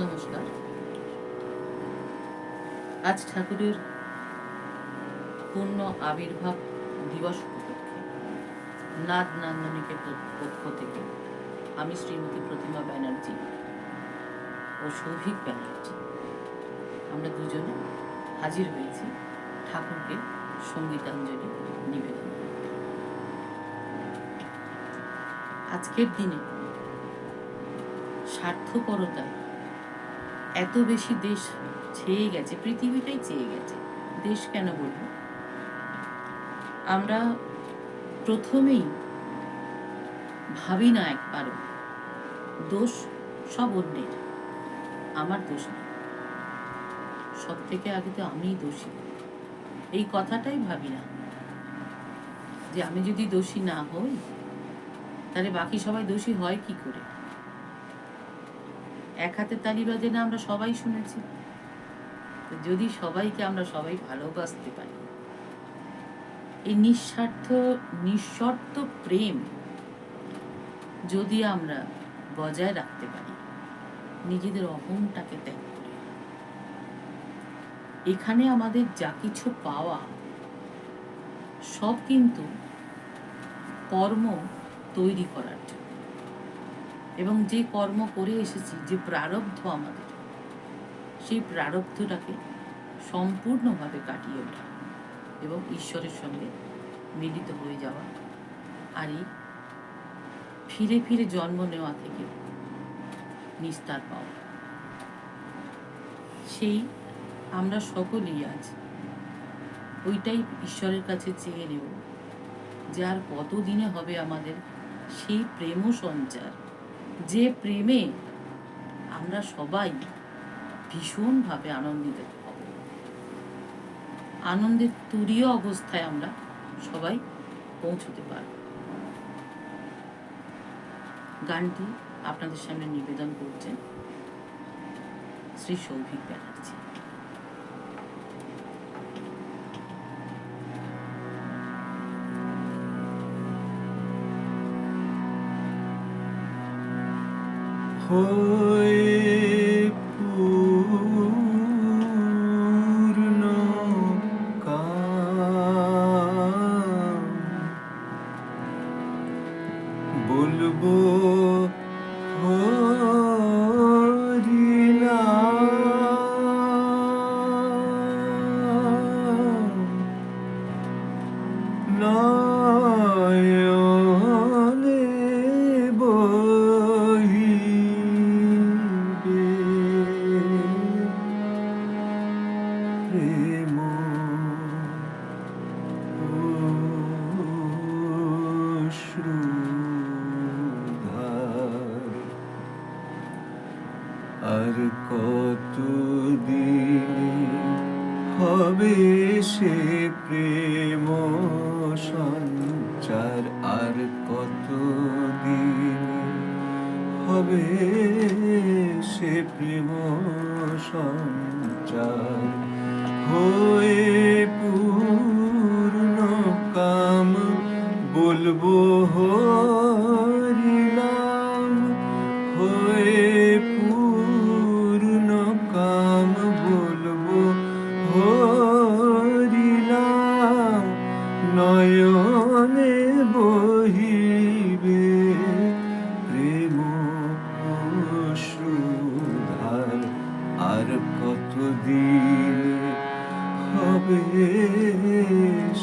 নমস্কার আজ ঠাকুরের পূর্ণ আবির্ভাব দিবস উপলক্ষে নাদ নান্দনিকের পক্ষ থেকে আমি শ্রীমতী প্রতিমা ব্যানার্জি ও সৌভিক ব্যানার্জি, আমরা দুজনে হাজির হয়েছি ঠাকুরকে সঙ্গীতাঞ্জলি নিবেদন। আজকের দিনে স্বার্থপরতায় এত বেশি দেশ ছেয়ে গেছে, পৃথিবীটাই চেয়ে গেছে। দেশ কেন বলব? আমরা প্রথমেই ভাবি না একবারও, দোষ সব অন্যের, আমার দোষ নেই। সব থেকে আগে তো আমিই দোষী। এই কথাটাই ভাবি না যে আমি যদি দোষী না হই, তাহলে বাকি সবাই দোষী হয় কি করে? এক হাতে তালি বাজে না আমরা সবাই শুনেছি। যদি সবাইকে আমরা সবাই ভালোবাসতে পারি, এই নিঃস্বার্থ, নিঃশর্ত প্রেম যদি আমরা বজায় রাখতে পারি, নিজেদের অহংটাকে ত্যাগ করে, এখানে আমাদের যা কিছু পাওয়া, সব কিন্তু কর্ম তৈরি করার জন্য। এবং যে কর্ম করে এসেছি, যে প্রারব্ধ আমাদের, সেই প্রারব্ধটাকে সম্পূর্ণভাবে কাটিয়ে ওঠা এবং ঈশ্বরের সঙ্গে মিলিত হয়ে যাওয়া আর এই ফিরে ফিরে জন্ম নেওয়া থেকে নিস্তার পাওয়া। সেই আমরা সকলেই আজ ওইটাই ঈশ্বরের কাছে চেয়ে নেব যে আর কত দিনে হবে আমাদের সেই প্রেম সঞ্চার। যে প্রেমে আমরা সবাই ভীষণভাবে আনন্দিত হব। আনন্দের তুরীয় অবস্থায় আমরা সবাই পৌঁছতে পারব। গানটি আপনাদের সামনে নিবেদন করছেন শ্রী সৌভিক ব্যানার্জি। হয়ে আর কত দিনে হবে সে প্রেম সঞ্চার? আর কত দিন হবে সে প্রেম সঞ্চার? হয়ে নয়নে বহিবে প্রেম সুধার আর কতদিন হবে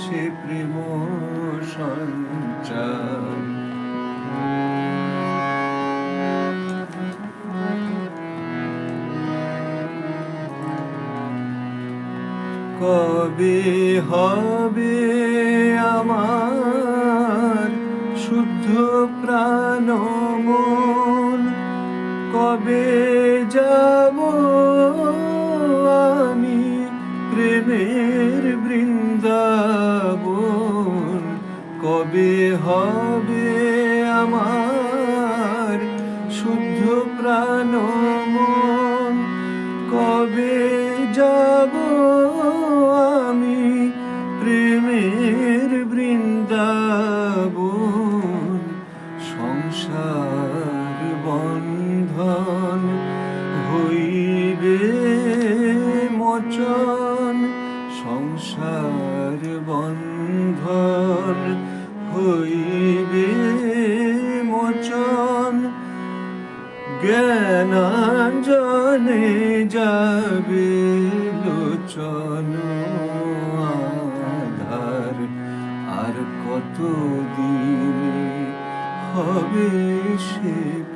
সে প্রেম সঞ্চার? কবে হবে আমার শুদ্ধ প্রাণ। সংসার হবে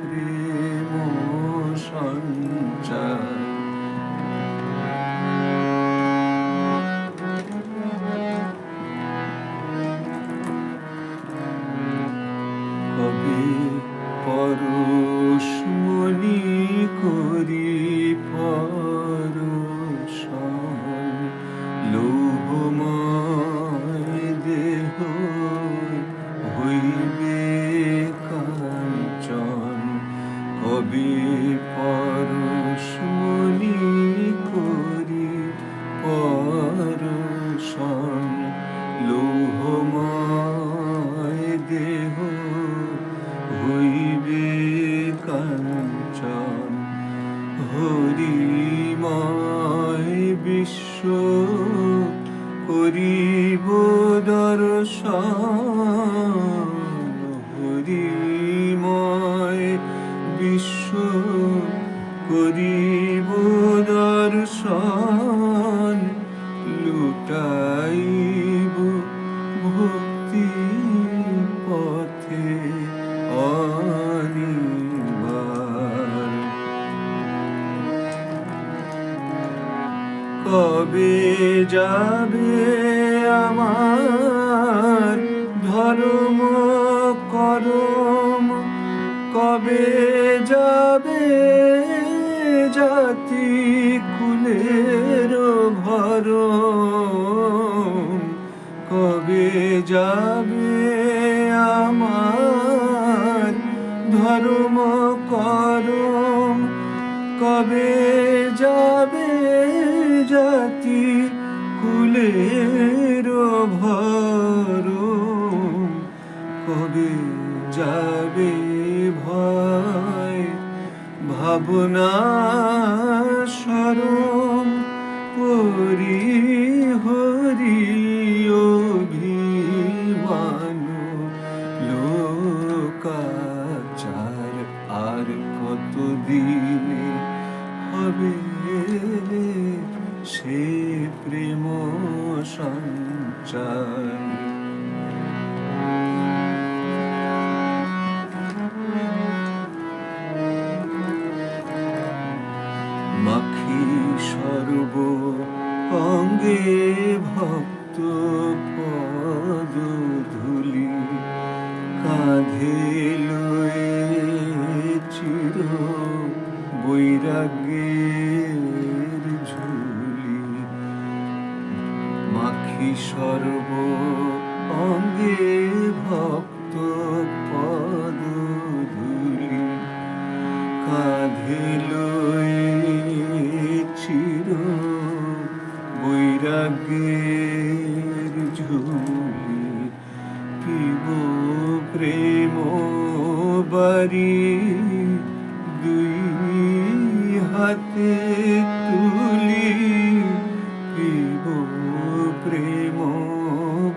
দর্শন হরিময় বিশ্ব করিব দর্শন লুটাইব ভক্তি পথে অনিবার। কবে যাবে আমার ধর্ম করম কবে যাবে জাতি কুলের ভরম কবে যাবে আমার ধর্ম যাবে ভয়, ভাবনা সরম পরি হরি অভিমান। লোকাচার আর কত দিনে হবে সে প্রেম সঞ্চার? অঙ্গে ভক্ত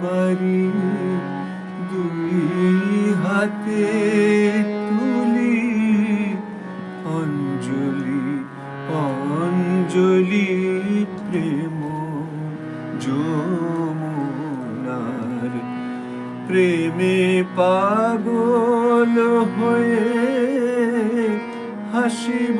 বাড়ি দুই হাতে তুলি অঞ্জলি অঞ্জলি প্রেম যমুনার প্রেমে পাগল হয়ে হাসিব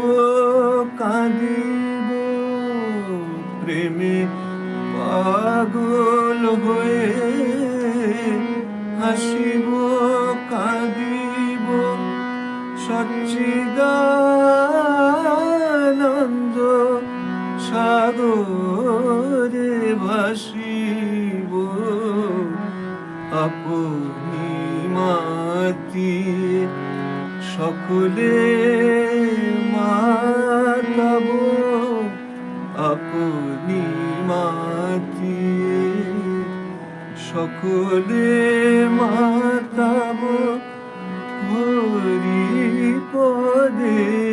সাগরে ভাসিব আপনি মাতি সকলে মাতাব আপনি মাতি সকলে মাতাব হরি পদে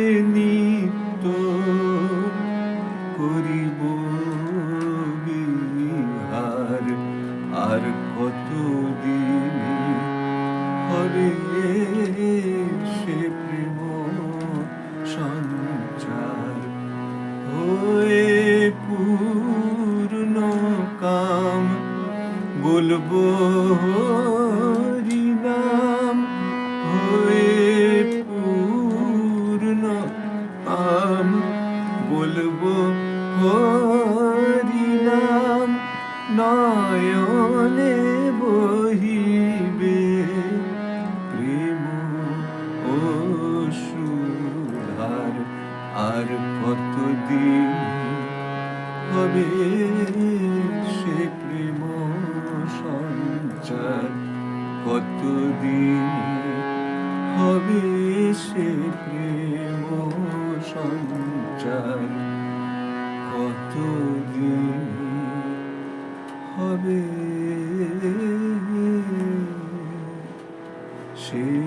Beautiful. সঞ্চার কতদিন হবে? সে প্রেম